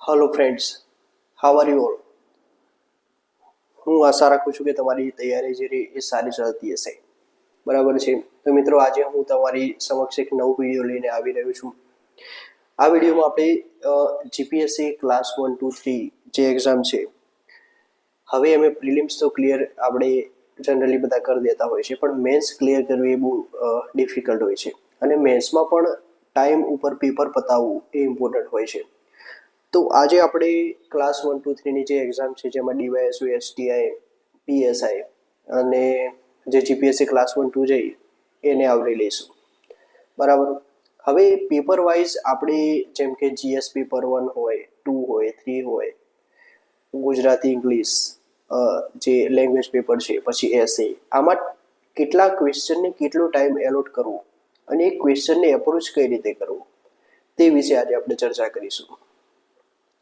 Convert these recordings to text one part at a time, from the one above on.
Hello friends how are you all હું આશા રાખું છું કે તમારી તૈયારી જે રહી એ સારી ચાલતી હશે. બરાબર છે? તો મિત્રો, આજે હું તમારી સમક્ષ એક નવું વીડિયો લઈને આવી રહ્યો છું. આ વિડીયોમાં આપણે GPSC class one two three જે એક્ઝામ છે, હવે અમે પ્રિલિમ્સ તો ક્લિયર આપણે જનરલી બધા કરી દેતા હોય છે, પણ મેન્સ ક્લિયર કરવી એ બહુ ડિફિકલ્ટ હોય છે. અને મેન્સમાં પણ ટાઈમ ઉપર પેપર પતાવવું એ ઇમ્પોર્ટન્ટ હોય છે. તો આજે આપણે ક્લાસ વન ટુ થ્રીની જે એક્ઝામ છે, જેમાં ડીવાયએસયુ એસટીઆઈ પીએસઆઈ અને જે જીપીએસસી ક્લાસ વન ટુ જઈ એને આવરી લઈશું. બરાબર? હવે પેપર વાઇઝ આપણે જેમ કે જીએસ પેપર વન હોય ટુ હોય થ્રી હોય, ગુજરાતી ઇંગ્લિશ જે લેંગ્વેજ પેપર છે, પછી એસે આમાં કેટલા ક્વેશ્ચનને કેટલો ટાઈમ એલોટ કરવો અને એ ક્વેશ્ચનને એપ્રોચ કઈ રીતે કરવું, તે વિશે આજે આપણે ચર્ચા કરીશું.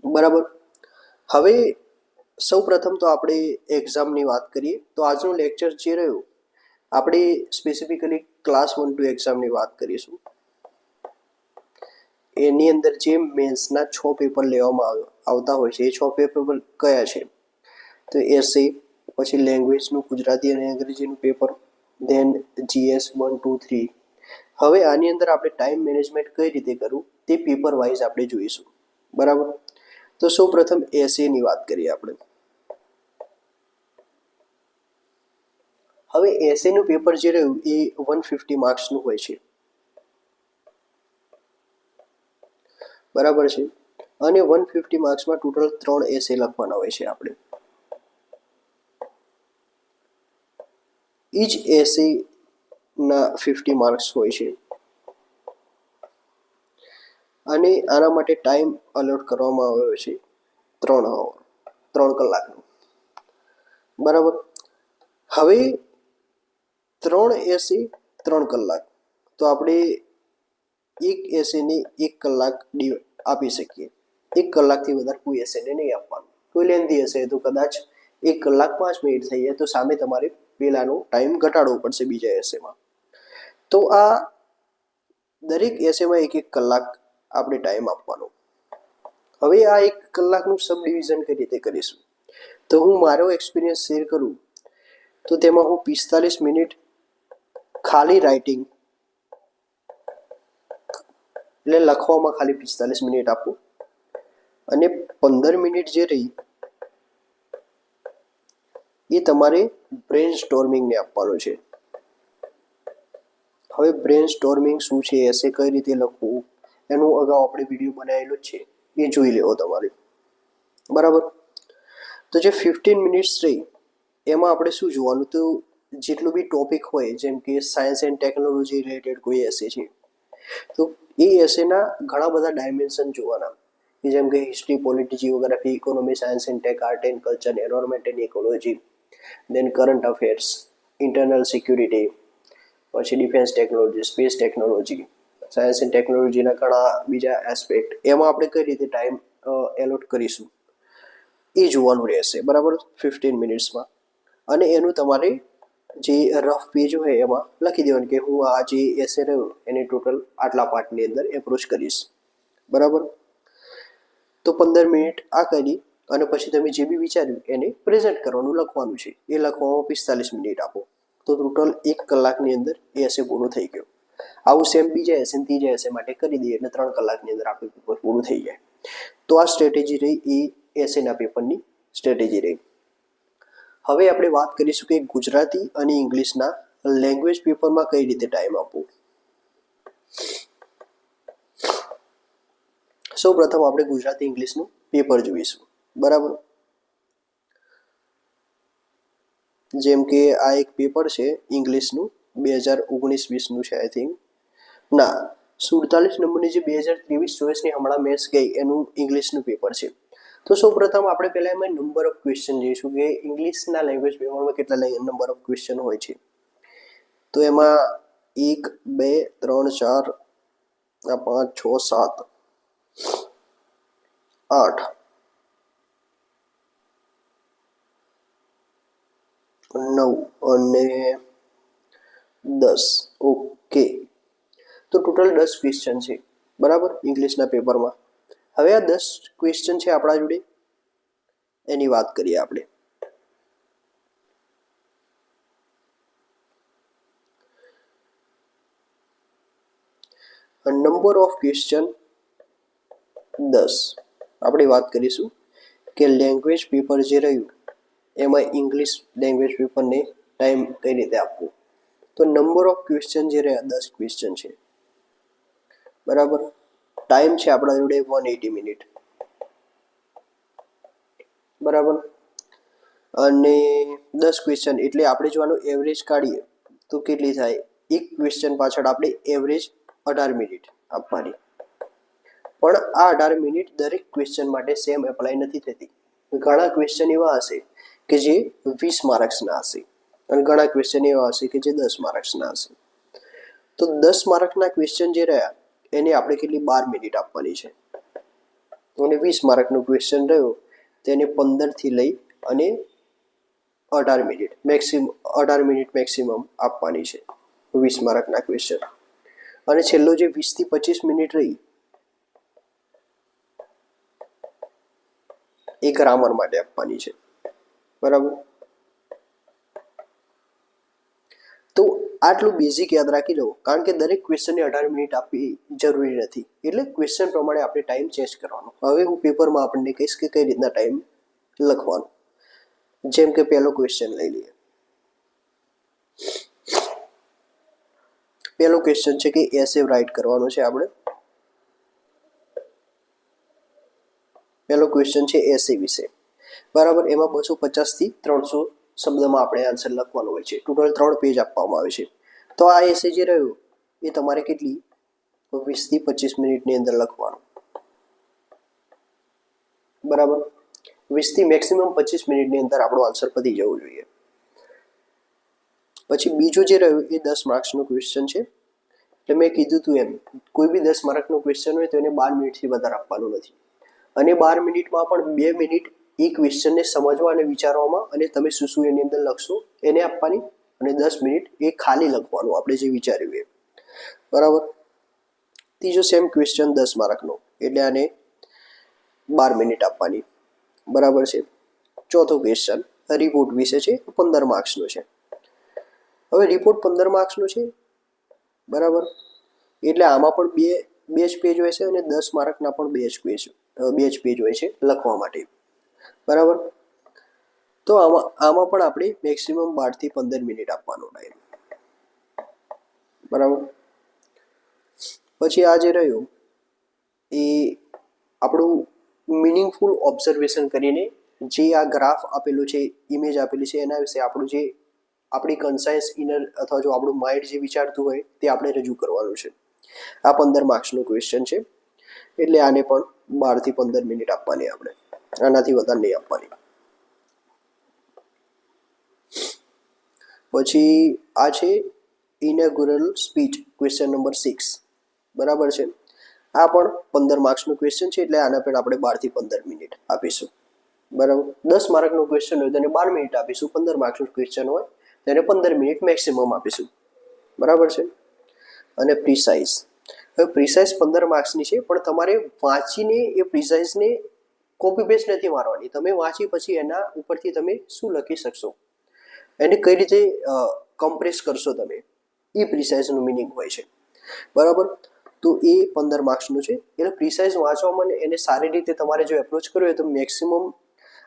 બરાબર? હવે સૌ પ્રથમ તો આપણે એક્ઝામની વાત કરીએ. તો આજનું લેક્ચર જે રહ્યું, આપણે સ્પેસિફિકલી ક્લાસ વન ટુ એક્ઝામની વાત કરીશું. એની અંદર જે મેન્સના છ પેપર લેવામાં આવ- આવતા હોય છે. એ છ પેપર કયા છે? તો એસે પછી લેંગ્વેજનું ગુજરાતી અને અંગ્રેજીનું paper then GS one two three હવે આની અંદર આપણે ટાઈમ મેનેજમેન્ટ કઈ રીતે કરવું, તે પેપર વાઇઝ આપણે જોઈશું. બરાબર? તો સૌ પ્રથમ એસએની વાત કરીએ આપણે. હવે એસેનું પેપર જે રહ્યું એ વન ફિફ્ટી માર્ક્સનું હોય છે. બરાબર છે? અને વન ફિફ્ટી માર્ક્સમાં ટોટલ ત્રણ એસે લખવાના હોય છે આપણે. ઈચ એસે ના ફિફ્ટી માર્ક્સ હોય છે. અને આના માટે ટાઈમ અલોટ કરવામાં આવ્યો છે ત્રણ અવર ત્રણ કલાકનો. બરાબર? હવે ત્રણ એસી ત્રણ કલાક. તો આપણે એક એસીને એક કલાક ડી આપી શકીએ. એક કલાકથી વધારે કોઈ એસેને નહીં આપવાનું. કોઈ લેન્ધી હશે તો કદાચ એક કલાક પાંચ મિનિટ થઈ જાય તો સામે તમારે પહેલાંનો ટાઈમ ઘટાડવો પડશે બીજા એસેમાં તો આ દરેક એસેમાં એક એક કલાક આપણે ટાઈમ આપવાનો. હવે આ એક કલાકનું સબ ડિવિઝન કઈ રીતે કરીશું? તો હું મારો એક્સપિરિયન્સ શેર કરું. તો તેમાં હું પિસ્તાલીસ મિનિટ ખાલી રાઇટિંગ એટલે લખવામાં ખાલી પિસ્તાલીસ મિનિટ આપું. અને પંદર મિનિટ જે રહી, એ તમારે બ્રેન સ્ટોર્મિંગને આપવાનું છે. હવે બ્રેન સ્ટોર્મિંગ શું છે એસે કઈ રીતે લખવું? એનું અગાઉ આપણે વીડિયો બનાવેલો છે. એ જોઈ લેવો તમારે. બરાબર? તો જે ફિફ્ટીન મિનિટ્સ રહી, એમાં આપણે શું જોવાનું? તો જેટલું બી ટોપિક હોય, જેમ કે સાયન્સ એન્ડ ટેકનોલોજી રિલેટેડ કોઈ એસે છે, તો એ એસેના ઘણા બધા ડાયમેન્શન જોવાના. કે જેમ કે history polity geography economy science and tech art and culture environment and ecology then current affairs internal security પછી defence technology space technology science and ટેકનોલોજીના ઘણા બીજા એસ્પેક્ટ એમાં આપણે કઈ રીતે ટાઈમ એલોટ કરીશું? એ જોવાનું રહેશે, બરાબર? ફિફ્ટીન મિનિટ્સમાં અને એનું તમારે જે રફ પેજ હોય એમાં લખી દેવાનું કે હું આ જે એસે રહ્યો, એની ટોટલ આટલા પાર્ટની અંદર એપ્રોચ કરીશ. બરાબર? તો પંદર મિનિટ આ કરી અને પછી તમે જે બી વિચાર્યું, એને પ્રેઝન્ટ કરવાનું લખવાનું છે. એ લખવામાં પિસ્તાલીસ મિનિટ આપો. તો ટોટલ એક કલાકની અંદર એ એસે પૂરો થઈ ગયું. આવું સેમ બીજા એસે ત્રીજા એસે માટે કરી દઈએ એટલે ત્રણ કલાકની અંદર આપણું પેપર પૂરું થઈ જાય. તો આ સ્ટ્રેટેજી રહી એ એસેના પેપરની સ્ટ્રેટેજી રહી. હવે આપણે વાત કરીશું કે ગુજરાતી અને ઇંગ્લિશના લેંગ્વેજ પેપરમાં કઈ રીતે ટાઈમ આપવો. સૌ પ્રથમ આપણે ગુજરાતી ઇંગ્લિશનું પેપર જોઈશું. બરાબર? જેમ કે આ એક પેપર છે ઇંગ્લિશનું બે હજાર ઓગણીસ વીસનું છે આઈ થિંક ના, સુડતાલીસ નંબરની જે બે હજાર ત્રેવીસ ચોવીસની હમણાં મેથ્સ ગઈ, એનું ઇંગ્લિશનું પેપર છે. તો સૌ પ્રથમ આપણે પહેલાં એમાં નંબર ઓફ ક્વેશ્ચન જોઈશું કે ઇંગ્લિશના લેંગ્વેજ પેપરમાં કેટલા નંબર ઓફ ક્વેશ્ચન હોય છે. તો એમાં એક, બે, ત્રણ, ચાર પાંચ, છ, સાત, આઠ, નવ અને દસ. ઓકે તો ટોટલ દસ ક્વેશ્ચન છે. બરાબર? ઇંગ્લિશના પેપરમાં હવે આ દસ ક્વેશ્ચન છે આપણા જોડે. એની વાત કરીએ આપણે. નંબર ઓફ ક્વેશ્ચન દસ. આપણે વાત કરીશું કે લેંગ્વેજ પેપર જે રહ્યું, એમાં ઇંગ્લિશ લેંગ્વેજ પેપરને ટાઈમ કઈ રીતે આપવો? તો નંબર ઓફ ક્વેશ્ચન જે રહ્યા, દસ ક્વેશ્ચન છે. બરાબર? ટાઈમ છે આપણા જોડે વન એટી મિનિટ બરાબર? અને દસ ક્વેશ્ચન એટલે આપણે જો આનું એવરેજ કાઢીએ, તો કેટલી થાય? એક ક્વેશ્ચન પાછળ આપણે એવરેજ અઢાર મિનિટ આપવાની. પણ આ અઢાર મિનિટ દરેક ક્વેશ્ચન માટે સેમ એપ્લાય નથી થતી. ઘણા ક્વેશ્ચન એવા હશે કે જે વીસ માર્ક્સના હશે. અને ઘણા ક્વેશ્ચન એવા હશે કે જે દસ માર્ક્સના હશે. તો દસ માર્કના ક્વેશ્ચન જે રહ્યા, એને આપણે કેટલી બાર મિનિટ આપવાની છે. અને વીસ માર્કનું ક્વેશ્ચન રહ્યું તેને પંદરથી લઈ અને અઢાર મિનિટ મેક્સિમ અઢાર મિનિટ મેક્સિમમ આપવાની છે વીસ માર્કના ક્વેશ્ચન અને છેલ્લો જે વીસથી પચીસ મિનિટ રહી, એ ગ્રામર માટે આપવાની છે. બરાબર? તો આટલું બેઝિક યાદ રાખી લો કારણ કે દરેક ક્વેશ્ચનને અઢાર મિનિટ આપવી જરૂરી નથી. એટલે ક્વેશ્ચન પ્રમાણે આપણે ટાઈમ ચેન્જ કરવાનો. હવે હું પેપરમાં આપણને કહીશ કે કઈ રીતના ટાઈમ લખવાનો. જેમ કે પહેલો ક્વેશ્ચન લઈ લઈએ. પહેલો ક્વેશ્ચન છે કે એસે રાઇટ કરવાનો છે આપણે. પહેલો ક્વેશ્ચન છે એસે વિશે. બરાબર? એમાં બસો પચાસથી ત્રણસો શબ્દમાં આપણે આન્સર લખવાનો હોય છે. ટોટલ ત્રણ પેજ આપવામાં આવે છે. તો આ એસે જે રહ્યું, એ તમારે કેટલી? વીસથી પચીસ મિનિટની અંદર લખવાનું. બરાબર? વીસથી મેક્સિમમ પચીસ મિનિટની અંદર આપણો આન્સર પતી જવું જોઈએ. પછી બીજું જે રહ્યું, એ દસ માર્ક્સનું ક્વેશ્ચન છે. એટલે મેં કીધું હતું એમ, કોઈ બી દસ માર્કનું ક્વેશ્ચન હોય તો એને બાર મિનિટથી વધારે આપવાનું નથી. અને બાર મિનિટમાં પણ બે મિનિટ એ ક્વેશ્ચનને સમજવા અને વિચારવામાં અને તમે શું શું એની અંદર લખશો, એને આપવાની અને દસ મિનિટ એ ખાલી લખવાનું આપણે જે વિચાર્યું એ. બરાબર? ત્રીજો સેમ ક્વેશ્ચન દસ માર્કનો, એટલે આને બાર મિનિટ આપવાની. બરાબર છે? ચોથો ક્વેશ્ચન રિપોર્ટ વિશે છે, પંદર માર્ક્સનો છે. હવે રિપોર્ટ પંદર માર્ક્સનો છે? બરાબર? એટલે આમાં પણ બે બે જ પેજ હોય છે અને દસ માર્કના પણ બે જ પેજ બે જ પેજ હોય છે લખવા માટે. બરાબર? તો આમાં આમાં પણ આપણે મેક્સિમમ બારથી પંદર મિનિટ આપવાનો ટાઈમ બરાબર? પછી આ જે રહ્યું, એ આપણું મિનિંગફુલ ઓબ્ઝર્વેશન કરીને જે આ ગ્રાફ આપેલું છે ઇમેજ આપેલી છે, એના વિશે આપણું જે, આપણી કન્સાઇન્સ ઇનર અથવા જો આપણું માઇન્ડ જે વિચારતું હોય, તે આપણે રજૂ કરવાનું છે. આ પંદર માર્ક્સનું ક્વેશ્ચન છે. એટલે આને પણ બારથી પંદર મિનિટ આપવાની આપણે. આનાથી વધારે નહીં આપવાની. પછી આ છે inaugural speech question number six બરાબર છે? આ પણ પંદર માર્ક્સનું ક્વેશ્ચન છે, એટલે આના પર આપણે બારથી પંદર મિનિટ આપીશું. બરાબર? દસ માર્કનું ક્વેશ્ચન હોય તેને બાર મિનિટ આપીશું. પંદર માર્ક્સનું ક્વેશ્ચન હોય તેને પંદર મિનિટ મેક્સિમમ આપીશું. બરાબર છે? અને પ્રિસાઇઝ હવે પ્રિસાઇઝ પંદર માર્ક્સની છે, પણ તમારે વાંચીને એ પ્રિસાઇઝને કોપી પેસ્ટ નથી મારવાની. તમે વાંચી પછી એના ઉપરથી તમે શું લખી શકશો? એને કઈ રીતે કમ્પ્રેસ કરશો તમે? એ પ્રિસાઇઝનું મિનિંગ હોય છે. બરાબર? તો એ પંદર માર્ક્સનું છે. એટલે પ્રિસાઇઝ વાંચવામાં એને સારી રીતે તમારે જો એપ્રોચ કરવો હોય તો મેક્સિમમ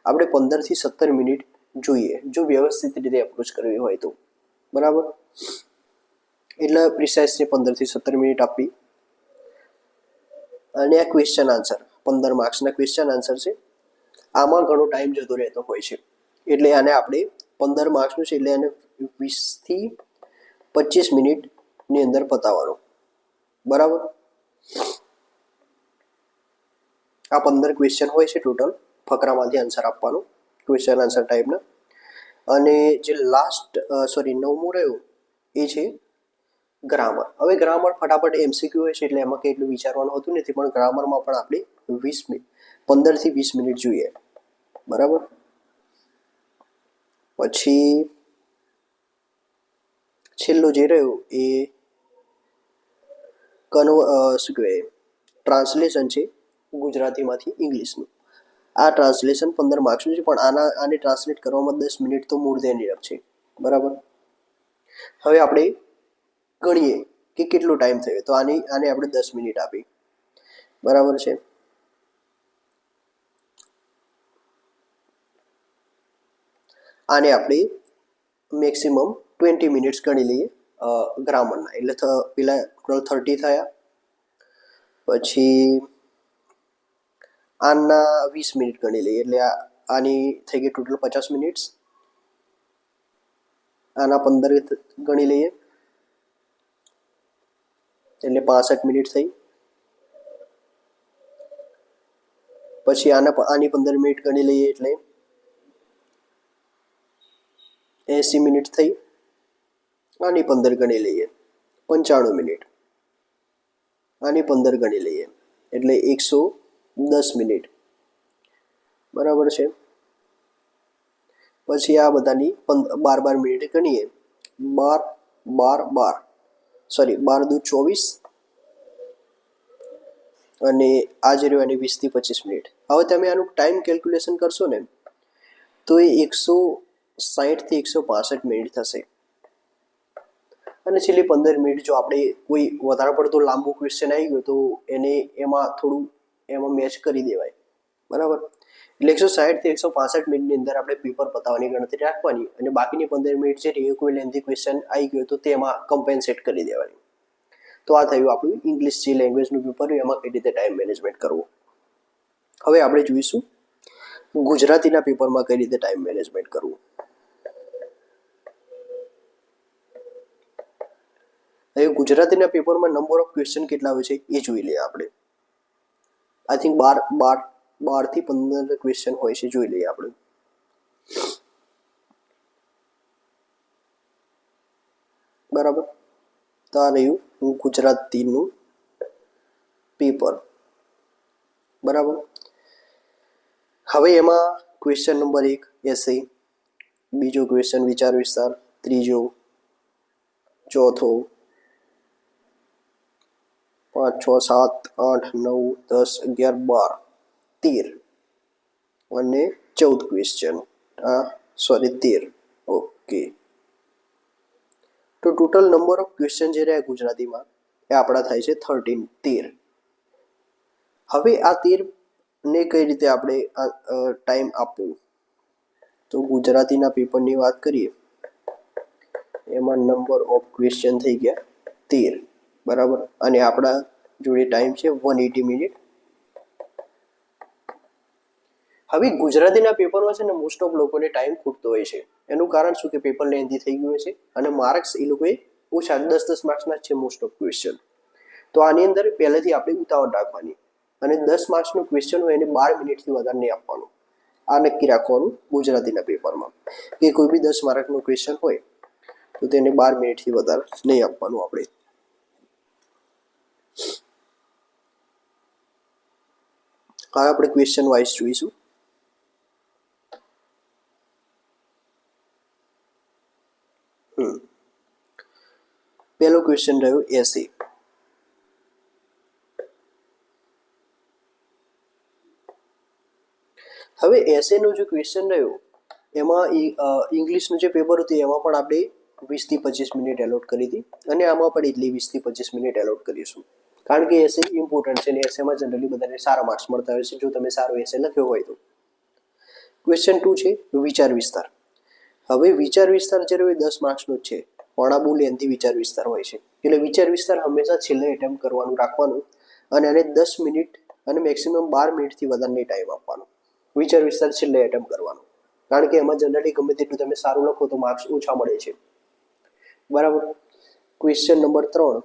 આપણે પંદરથી સત્તર મિનિટ જોઈએ. જો વ્યવસ્થિત રીતે એપ્રોચ કરવી હોય તો. બરાબર? એટલે પ્રિસાઇઝને પંદરથી સત્તર મિનિટ આપવી. અને આ ક્વેશ્ચન આન્સર પંદર માર્ક્સના ક્વેશ્ચન આન્સર છે. આમાં ઘણો ટાઈમ જતો રહેતો હોય છે. એટલે આને આપણે પંદર માર્ક્સનું છે એટલે આને વીસથી પચીસ મિનિટની અંદર પતાવવાનું. બરાબર? આ પંદર ક્વેશ્ચન હોય છે ટોટલ ફકરામાંથી આન્સર આપવાનું. ક્વેશ્ચન આન્સર ટાઈપના અને જે લાસ્ટ સોરી નવમું રહ્યું, એ છે ગ્રામર હવે ગ્રામર ફટાફટ એમસીક્યુ હોય છે, એટલે એમાં કંઈ એટલું વિચારવાનું હોતું નથી, પણ ગ્રામરમાં પણ આપણે વીસ મિનિટ પંદરથી વીસ મિનિટ જોઈએ. બરાબર? પછી છેલ્લું જે રહ્યું એ કન્વ શું કહેવાય ટ્રાન્સલેશન છે ગુજરાતીમાંથી ઇંગ્લિશનું. આ ટ્રાન્સલેશન પંદર માર્ક્સનું છે, પણ આના, આને ટ્રાન્સલેટ કરવામાં દસ મિનિટ તો મૂળ દેની છે. બરાબર? હવે આપણે ગણીએ કે કેટલો ટાઈમ થયો. તો આની, આને આપણે દસ મિનિટ આપી. બરાબર છે? આને આપણે મેક્સિમમ ટ્વેન્ટી મિનિટ્સ ગણી લઈએ ગ્રામરના. એટલે પેલા ટોટલ થર્ટી થયા. પછી આના વીસ મિનિટ ગણી લઈએ. એટલે આની થઈ ગઈ ટોટલ પચાસ મિનિટ્સ આના પંદર ગણી લઈએ. એટલે પાસઠ મિનિટ થઈ. પછી આના આની પંદર મિનિટ ગણી લઈએ એટલે એંસી મિનિટ થઈ. આની પંદર ગણી લઈએ પંચાણું મિનિટ. આની પંદર ગણી લઈએ એટલે એકસો દસ મિનિટ. બરાબર છે? પછી આ બધાની પંદર બાર બાર મિનિટ ગણીએ. બાર બાર બાર. સોરી, બાર દુ ચોવીસ અને આજે રહ્યો એની વીસથી પચીસ મિનિટ. હવે તમે આનું ટાઈમ કેલ્ક્યુલેશન કરશો ને, તો એ એકસો સાહીઠથી એકસો પાસઠ મિનિટ થશે. અને છેલ્લી પંદર મિનિટ જો આપણે કોઈ વધારે પડતો લાંબો ક્વેશ્ચન આવી ગયો, તો એને એમાં થોડું એમાં મેચ કરી દેવાય. બરાબર? એટલે એકસો સાહીઠથી એકસો પાસઠ મિનિટની અંદર આપણે પેપર પતાવવાની ગણતરી રાખવાની અને બાકીની પંદર મિનિટ એ કોઈ લેન્ધી ક્વેશ્ચન આવી ગયો તો તેમાં કમ્પેન્સેટ કરી દેવાની. તો આ થયું આપણું ઇંગ્લિશ જે લેંગ્વેજનું પેપર એમાં કઈ રીતે ટાઈમ મેનેજમેન્ટ કરવું. હવે આપણે જોઈશું ગુજરાતીના પેપરમાં કઈ રીતે ટાઈમ મેનેજમેન્ટ કરવું. હવે ગુજરાતીના પેપરમાં નંબર ઓફ ક્વેશ્ચન કેટલા હોય છે એ જોઈ લઈએ આપણે. આઈ થિંક બાર બાર બારથી પંદર ક્વેશ્ચન હોય છે, જોઈ લઈએ આપણે. બરાબર? તો આ રહ્યું ગુજરાતીનું પેપર બરાબર? હવે એમાં ક્વેશ્ચન નંબર એક એસે બીજો ક્વેશ્ચન વિચાર વિસ્તાર. ત્રીજો, ચોથો, પાંચ, છ, સાત, આઠ, નવ, દસ, અગિયાર, બાર. તેર. અને ચૌદ ક્વેશ્ચન આ સોરી તેર. ઓકે. તો ટોટલ નંબર ઓફ ક્વેશ્ચન જે રહ્યા ગુજરાતીમાં, એ આપણા થાય છે થર્ટીન તેર. હવે આ તેર ને કઈ રીતે આપણે ટાઈમ આપવો? તો ગુજરાતીના પેપરની વાત કરીએ. એમાં નંબર ઓફ ક્વેશ્ચન થઈ ગયા. તેર. બરાબર? અને આપણા જોડે ટાઈમ છે વન એટી મિનિટ હવે ગુજરાતીના પેપરમાં છે ને મોસ્ટ ઓફ લોકોને ટાઈમ ખૂટતો હોય છે. એનું કારણ શું કે પેપર લેન્ધી થઈ ગયું છે અને માર્ક્સ એ લોકોએ ઓછા દસ દસ માર્ક્સના છે મોસ્ટ ઓફ ક્વેશ્ચન તો આની અંદર પહેલેથી આપણે ઉતાવળ રાખવાની અને દસ માર્ક્સનું ક્વેશ્ચન હોય એને બાર મિનિટથી વધારે નહીં આપવાનું. આ નક્કી રાખવાનું ગુજરાતીના પેપરમાં. કે કોઈ બી દસ માર્કનું ક્વેશ્ચન હોય તો તેને બાર મિનિટથી વધારે નહીં આપવાનું આપણે. હવે આપણે ક્વેશ્ચન વાઇઝ જોઈશું. પહેલો ક્વેશ્ચન રહ્યો એસી હવે એસેનું જે ક્વેશ્ચન રહ્યો, એમાં ઇંગ્લિશનું જે પેપર હતું, એમાં પણ આપણે વીસથી પચીસ મિનિટ એલોટ કરી હતી. અને આમાં પણ એટલી વીસથી પચીસ મિનિટ એલોટ કરીશું. કારણ કે એસે ઇમ્પોર્ટન્ટ છે અને એસેમાં જનરલી બધાને સારા માર્ક્સ મળતા હોય છે. જો તમે સારો એસે લખ્યો હોય તો. ક્વેશ્ચન ટુ છે, વિચાર વિસ્તાર. હવે વિચાર વિસ્તાર જે રહ્યો એ દસ માર્ક્સનો જ છે. આ લેન્થી વિચાર વિસ્તાર હોય છે. એટલે વિચાર વિસ્તાર હંમેશા છેલ્લે એટેમ્પ કરવાનું રાખવાનું અને એને દસ મિનિટ અને મેક્સિમમ બાર મિનિટથી વધારે ટાઈમ આપવાનો. વિચાર વિસ્તાર છેલ્લે એટેમ્પ કરવાનો. કારણ કે એમાં જનરલી ગમે તેટલું તમે સારું લખો તો માર્ક્સ ઓછા મળે છે. બરાબર? ક્વેશ્ચન નંબર ત્રણ.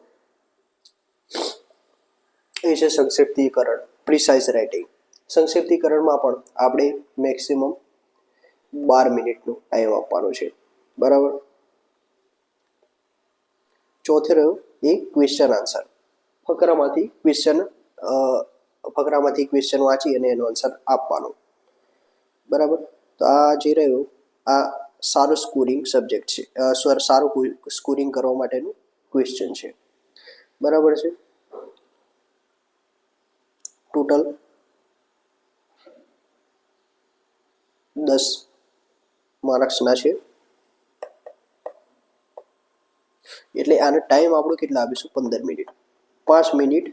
એ છે સંક્ષિપ્તીકરણ પ્રિસાઇઝ રાઇટિંગ સંક્ષિપ્તીકરણમાં પણ આપણે મેક્સિમમ બાર મિનિટનો ટાઈમ આપવાનો છે. બરાબર? ચોથે રહ્યો એ ક્વેશ્ચન આન્સર ફકરામાંથી ક્વેશ્ચન ફકરામાંથી ક્વેશ્ચન વાંચી અને એનો આન્સર આપવાનો. બરાબર? તો આ જે રહ્યું, આ સારું સ્કોરિંગ સબ્જેક્ટ છે. સોરી સારું સ્કોરિંગ કરવા માટેનું ક્વેશ્ચન છે. બરાબર છે? ટોટલ દસ માર્ક્સના છે. એટલે આનો ટાઈમ આપણો કેટલા આપીશું? પંદર મિનિટ પાંચ મિનિટ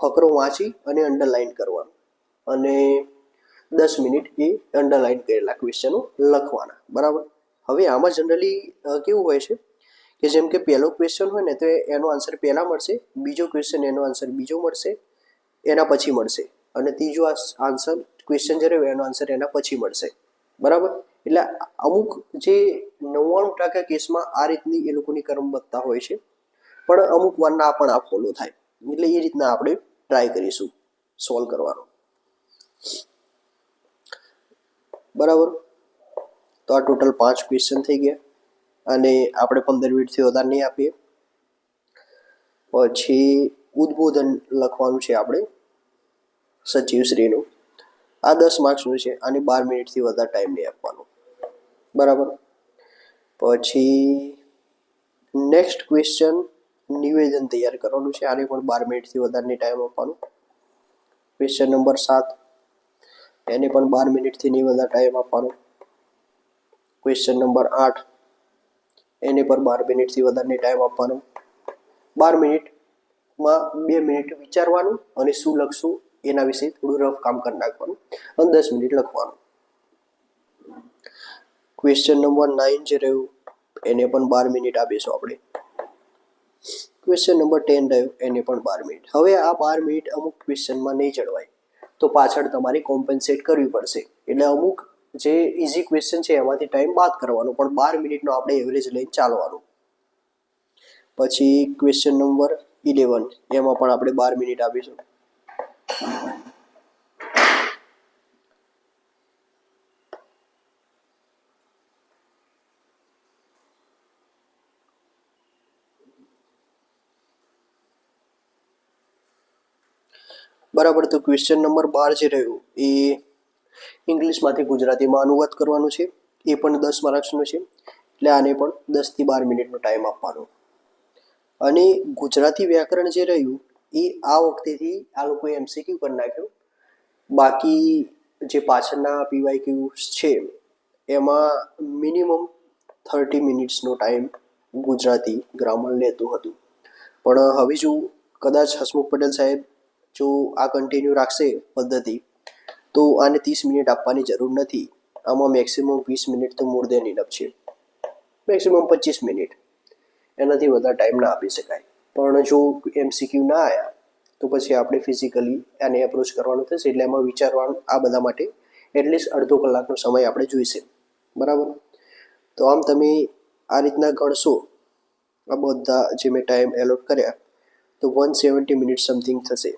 ફકરો વાંચી અને અંડરલાઇન કરવાનો. અને દસ મિનિટ એ અંડરલાઇન કરેલા ક્વેશ્ચનો લખવાના. બરાબર? હવે આમાં જનરલી કેવું હોય છે કે જેમ કે પહેલો ક્વેશ્ચન હોય ને, તો એનો આન્સર પહેલાં મળશે, બીજો ક્વેશ્ચન એનો આન્સર બીજો મળશે, એના પછી મળશે. અને ત્રીજો આન્સર ક્વેશ્ચન જ્યારે એનો આન્સર એના પછી મળશે. બરાબર? એટલે અમુક જે નવ્વાણું ટકા કેસમાં આ રીતની એ લોકોની કર્મબદ્ધતા હોય છે. પણ અમુક વાર ના પણ આ ફોલો થાય. એટલે એ રીતના આપણે ટ્રાય કરીશું સોલ્વ કરવાનો. બરાબર? તો આ ટોટલ પાંચ ક્વેશ્ચન થઈ ગયા. અને આપણે પંદર મિનિટથી વધારે નહીં આપીએ. પછી ઉદ્બોધન લખવાનું છે આપણે. સચિવશ્રીનું આ દસ માર્ક્સનું છે અને બાર મિનિટથી વધારે ટાઈમ નહીં આપવાનો. બરાબર? પછી નેક્સ્ટ ક્વેશ્ચન નિવેદન તૈયાર કરવાનું છે, આને પણ બાર મિનિટથી વધારે ટાઈમ આપવાનો. ક્વેશ્ચન નંબર સાત. એને પણ બાર મિનિટથી નહીં વધારે ટાઈમ આપવાનો. ક્વેશ્ચન નંબર આઠ. એને પર બાર મિનિટથી વધારે ટાઈમ આપવાનો. બાર મિનિટમાં બે મિનિટ વિચારવાનું અને શું લખશું? એના વિશે થોડું રફ કામ કરી નાખવાનું. અને દસ મિનિટ લખવાનું. ક્વેશ્ચન નંબર નાઇન જે રહ્યું, એને પણ બાર મિનિટ આપીશું આપણે. ક્વેશ્ચન નંબર ટેન રહ્યું, એને પણ બાર મિનિટ. હવે આ બાર મિનિટ અમુક ક્વેશ્ચનમાં નહીં ચડવાય તો પાછળ તમારે કોમ્પન્સેટ કરવી પડશે. એટલે અમુક જે ઇઝી ક્વેશ્ચન છે, એમાંથી ટાઈમ બાદ કરવાનો. પણ બાર મિનિટનો આપણે એવરેજ લઈને ચાલવાનું. પછી ક્વેશ્ચન નંબર ઇલેવન એમાં પણ આપણે બાર મિનિટ આપીશું. બરાબર, તો ક્વેશ્ચન નંબર બાર જે રહ્યું, એ ઇંગ્લિશમાંથી ગુજરાતીમાં અનુવાદ કરવાનું છે. એ પણ દસ માર્ક્સનું છે. એટલે આને પણ દસથી બાર મિનિટનો ટાઈમ આપવાનો. અને ગુજરાતી વ્યાકરણ જે રહ્યું એ આ વખતેથી આ લોકોએ એમસીક્યુ કરી નાખ્યું. બાકી જે પાછળના પીવાય ક્યુ છે, એમાં મિનિમમ થર્ટી મિનિટ્સનો ટાઈમ ગુજરાતી ગ્રામર લેતું હતું. પણ હવે જો કદાચ હસમુખ પટેલ સાહેબ જો આ કન્ટિન્યુ રાખશે પદ્ધતિ, તો આને ત્રીસ મિનિટ આપવાની જરૂર નથી. આમાં મેક્સિમમ વીસ મિનિટ તો મોર દેન ઇનફ છે. મેક્સિમમ પચીસ મિનિટ એનાથી વધારે ટાઈમ ના આપી શકાય. પણ જો એમસીક્યુ ના આવ્યા તો પછી આપણે ફિઝિકલી આને એપ્રોચ કરવાનું થશે. એટલે એમાં વિચારવાનું આ બધા માટે એટલીસ્ટ અડધો કલાકનો સમય આપણે જોઈશે. બરાબર? તો આમ તમે આ રીતના ગણશો, આ બધા જે મેં ટાઈમ એલોટ કર્યા, તો વન સેવન્ટી મિનિટ સમથિંગ થશે.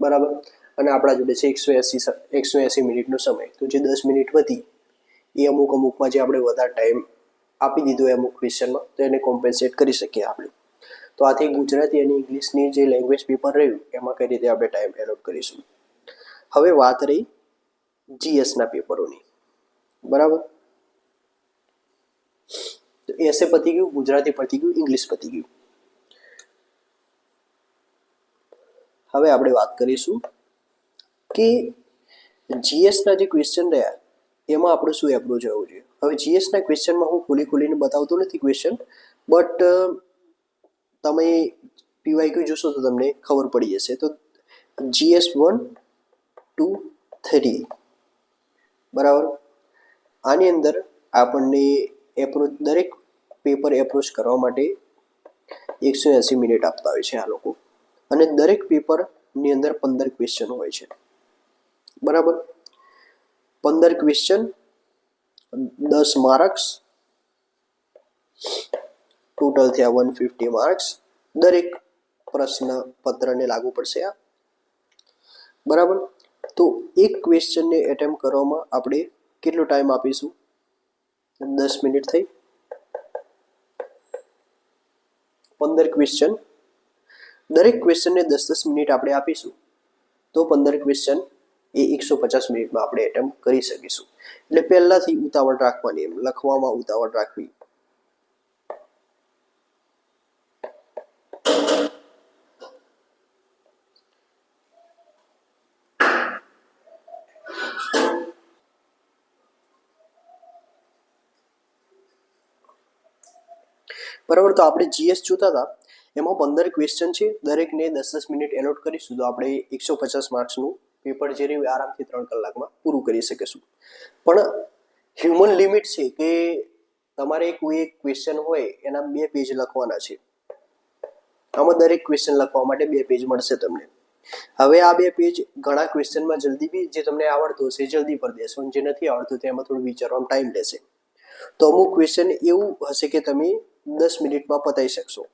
બરાબર? અને આપણા જોડે છે એકસો એંસી એકસો એંસી મિનિટનો સમય. તો જે દસ મિનિટ વધી, એ અમુક અમુકમાં જે આપણે વધારે ટાઈમ આપી દીધો અમુક ક્વેશ્ચનમાં તો એને કોમ્પેન્સેટ કરી શકીએ આપણે. તો આથી ગુજરાતી અને ઇંગ્લિશની જે લેંગ્વેજ પેપર રહ્યું, એમાં કઈ રીતે આપણે ટાઈમ એલોટ કરીશું? હવે વાત રહી જીએસના પેપરોની બરાબર? તો એસે પતી ગયું, ગુજરાતી પતી ગયું, ઇંગ્લિશ પતી ગયું. હવે આપણે વાત કરીશું કે જીએસના જે ક્વેશ્ચન રહ્યા, એમાં આપણે શું એપ્રોચ હોવું જોઈએ? હવે જીએસના ક્વેશ્ચનમાં હું ખોલી ખોલીને બતાવતો નથી ક્વેશ્ચન બટ તમે પીવાયક્યુ જોશો તો તમને ખબર પડી જશે. તો જીએસ વન ટુ થ્રી બરાબર? આની અંદર આપણને એપ્રોચ દરેક પેપર એપ્રોચ કરવા માટે એકસો એંસી મિનિટ આપતા હોય છે આ લોકો. અને દરેક પેપરની અંદર પંદર ક્વેશ્ચન હોય છે. બરાબર? પંદર ક્વેશ્ચન દસ માર્ક્સ ટોટલ થયા વન ફિફ્ટી માર્ક્સ દરેક પ્રશ્ન પત્રને લાગુ પડશે આ. બરાબર? તો એક ક્વેશ્ચનને એટેમ્પ કરવામાં આપણે કેટલો ટાઈમ આપીશું? દસ મિનિટ થઈ. પંદર ક્વેશ્ચન દરેક ક્વેશ્ચનને દસ દસ મિનિટ આપણે આપીશું. તો પંદર ક્વેશ્ચન એ એકસો પચાસ મિનિટમાં આપણે એટેમ્પ કરી શકીશું. એટલે પહેલાથી ઉતાવળ રાખવાની એમ, લખવામાં ઉતાવળ રાખવી. બરાબર, તો આપણે જીએસ જોતા હતા. એમાં પંદર ક્વેશ્ચન છે. દરેકને દસ દસ મિનિટ એલોટ કરીશું. તો આપણે એકસો પચાસ માર્ક્સનું પેપર જે રહ્યું આરામથી ત્રણ કલાકમાં પૂરું કરી શકીશું. પણ હ્યુમન લિમિટ છે કે તમારે કોઈ એક ક્વેશ્ચન હોય, એના બે પેજ લખવાના છે. આમાં દરેક ક્વેશ્ચન લખવા માટે બે પેજ મળશે તમને. હવે આ બે પેજ ઘણા ક્વેશ્ચનમાં જલ્દી બી જે તમને આવડતું હશે જલ્દી પર દેશો જે નથી આવડતું તેમાં થોડું વિચારવામાં ટાઈમ લેશે. તો અમુક ક્વેશ્ચન એવું હશે કે તમે દસ મિનિટમાં પતાવી શકશો.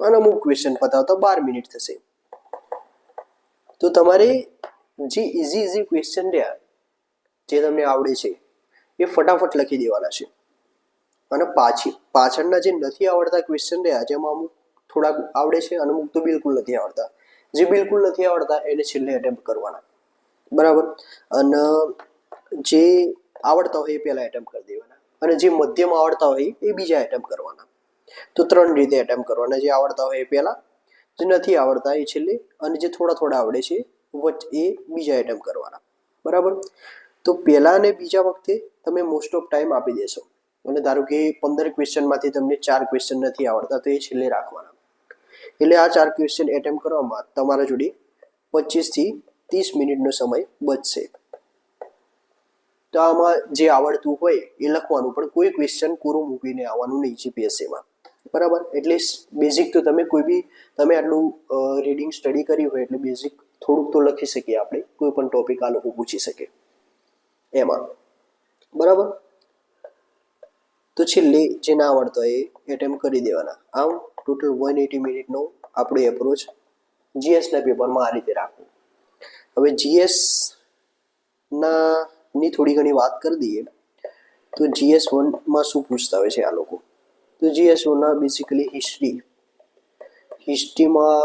અને અમુક ક્વેશ્ચન પતાવતા બાર મિનિટ થશે. તો તમારે જે ઇઝી ઇઝી ક્વેશ્ચન રહ્યા, જે તમને આવડે છે, એ ફટાફટ લખી દેવાના છે. અને પાછી, પાછળના જે નથી આવડતા ક્વેશ્ચન રહ્યા, જેમાં અમુક થોડાક આવડે છે અને અમુક તો બિલકુલ નથી આવડતા. જે બિલકુલ નથી આવડતા, એને છેલ્લે એટેમ્પ્ટ કરવાના. બરાબર? અને જે આવડતા હોય એ પહેલાં એટેમ્પ્ટ કરી દેવાના. અને જે મધ્યમાં આવડતા હોય એ બીજા એટેમ્પ કરવાના. તો ત્રણ રીતે એટેમ્પ કરવાના. જે આવડતા હોય એ પહેલાં જે નથી આવડતા એ છેલ્લે અને જે થોડા થોડા આવડે છે વચ્ચે એ બીજા એટેમ્પ્ટ કરવાના. બરાબર? તો પહેલા અને બીજા વખતે તમે મોસ્ટ ઓફ ટાઈમ આપી દેશો. અને ધારો કે પંદર ક્વેશ્ચનમાંથી તમને ચાર ક્વેશ્ચન નથી આવડતા તો એ છેલ્લે રાખવાના. એટલે આ ચાર ક્વેશ્ચન એટેમ્પ કરવામાં તમારા જોડે પચીસથી ત્રીસ મિનિટનો સમય બચશે. તો આમાં જે આવડતું હોય એ લખવાનું પણ કોઈ ક્વેશ્ચન કોરું મૂકીને આવવાનું નહીં જીપીએસસીમાં બરાબર? એટલીસ્ટ બેઝિક તો તમે કોઈ બી, તમે આટલું રીડિંગ સ્ટડી કરી હોય એટલે બેઝિક થોડુંક તો લખી શકીએ આપણે. કોઈ પણ ટોપિક આ લોકો પૂછી શકે. એમાં. બરાબર? તો છેલ્લે જે ના આવડતો એ એટેમ્પ કરી દેવાના. આમ ટોટલ વન એટી મિનિટનો આપણો એપ્રોચ જીએસના પેપરમાં આ રીતે રાખવું હવે જીએસના ની થોડી ઘણી વાત કરી દઈએ. તો જીએસ વનમાં શું પૂછતા હોય છે આ લોકો? તો જીએસ ઓના બેસિકલી હિસ્ટ્રી હિસ્ટ્રીમાં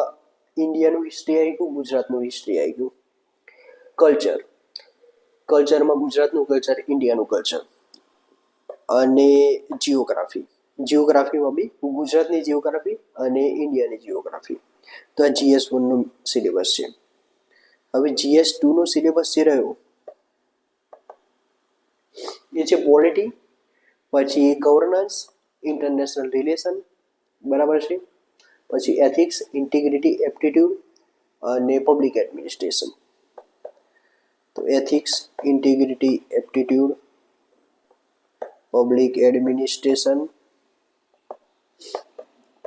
ઇન્ડિયાનું હિસ્ટ્રી આવી ગયું, ગુજરાતનું હિસ્ટ્રી આવી ગયું. કલ્ચર કલ્ચરમાં ગુજરાતનું કલ્ચર ઇન્ડિયાનું કલ્ચર અને જીઓગ્રાફી જીઓગ્રાફીમાં બી ગુજરાતની જીઓગ્રાફી અને ઇન્ડિયાની જીઓગ્રાફી તો આ જીએસ વનનું સિલેબસ છે. હવે જીએસ ટુનો સિલેબસ જે રહ્યો, એ છે પોલિટી પછી ગવર્નન્સ ઇન્ટરનેશનલ રિલેશન બરાબર છે? પછી એથિક્સ ઇન્ટિગ્રિટી એપ્ટિટ્યૂડ અને પબ્લિક એડમિનિસ્ટ્રેશન તો ethics integrity aptitude public administration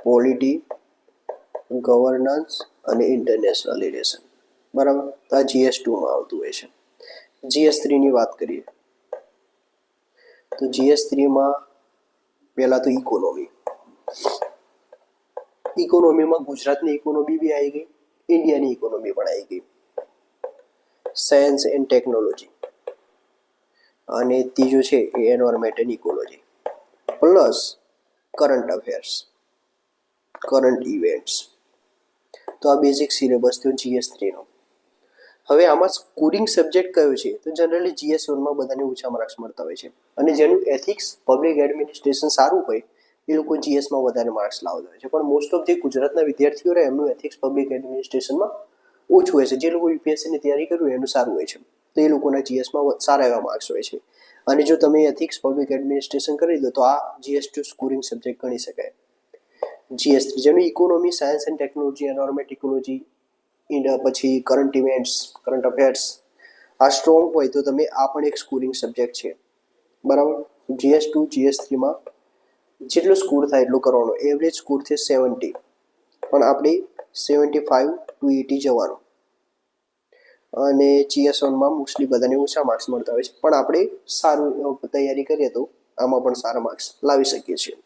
polity governance અને ઇન્ટરનેશનલ રિલેશન બરાબર? તો આ જીએસ ટુમાં આવતું હોય છે. જીએસ થ્રીની વાત કરીએ. તો જીએસ થ્રીમાં પહેલાં તો ઇકોનોમી ઇકોનોમીમાં ગુજરાતની ઇકોનોમી બી આવી ગઈ ઇન્ડિયાની ઇકોનોમી પણ આવી ગઈ. સાયન્સ એન્ડ ટેકનોલોજી અને ત્રીજું છે એ environment and ecology plus current affairs current events તો આ બેઝિક સિલેબસ થયો જીએસ થ્રીનો હવે આમાં સ્કોરિંગ સબ્જેક્ટ કયો છે? તો જનરલી જીએસ વનમાં બધાને ઓછા માર્ક્સ મળતા હોય છે. અને જેનું એથિક્સ પબ્લિક એડમિનિસ્ટ્રેશન સારું હોય, એ લોકો જીએસમાં વધારે માર્ક્સ લાવતા હોય છે. પણ મોસ્ટ ઓફ જે ગુજરાતના વિદ્યાર્થીઓ રહે, એમનું એથિક્સ પબ્લિક એડમિનિસ્ટ્રેશનમાં ઓછું હોય છે. જે લોકો યુપીએસસીની તૈયારી કર્યું એનું સારું હોય છે. તો એ લોકોના જીએસમાં સારા એવા માર્ક્સ હોય છે. અને જો તમે એથિક્સ પબ્લિક એડમિનિસ્ટ્રેશન કરી દો, તો આ જીએસ ટુ સ્કોરિંગ સબ્જેક્ટ ગણી શકાય. જીએસ જેનું economy science and technology environment ecology પછી કરંટ ઇવેન્ટ્સ કરંટ અફેર્સ આ સ્ટ્રોંગ હોય તો તમે આ પણ એક સ્કોરિંગ સબ્જેક્ટ છે. બરાબર? જીએસ ટુ જીએસ થ્રીમાં જેટલો સ્કોર થાય એટલો કરવાનો. એવરેજ સ્કોર છે સેવન્ટી પણ આપણે સેવન્ટી ફાઇવ ટુ એટી જવાનું. અને જીએસ વનમાં મોસ્ટલી બધાને ઓછા માર્ક્સ મળતા હોય છે. પણ આપણે સારું તૈયારી કરીએ તો આમાં પણ સારા માર્ક્સ લાવી શકીએ છીએ.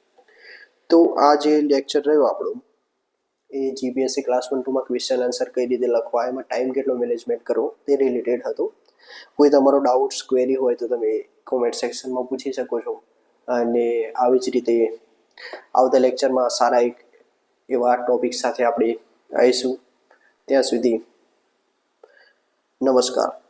તો આ જે લેક્ચર રહ્યો આપણો એ જીપીએસસી ક્લાસ વન ટુમાં ક્વેશ્ચન આન્સર કઈ રીતે લખવા, એમાં ટાઈમ કેટલો મેનેજમેન્ટ કરવો, તે રિલેટેડ હતો. કોઈ તમારો ડાઉટ્સ ક્વેરી હોય તો તમે કોમેન્ટ સેક્શનમાં પૂછી શકો છો. અને આવી જ રીતે આવતા લેક્ચરમાં સારા એક એવા ટોપિક સાથે આપણે આવીશું. ત્યાં સુધી નમસ્કાર.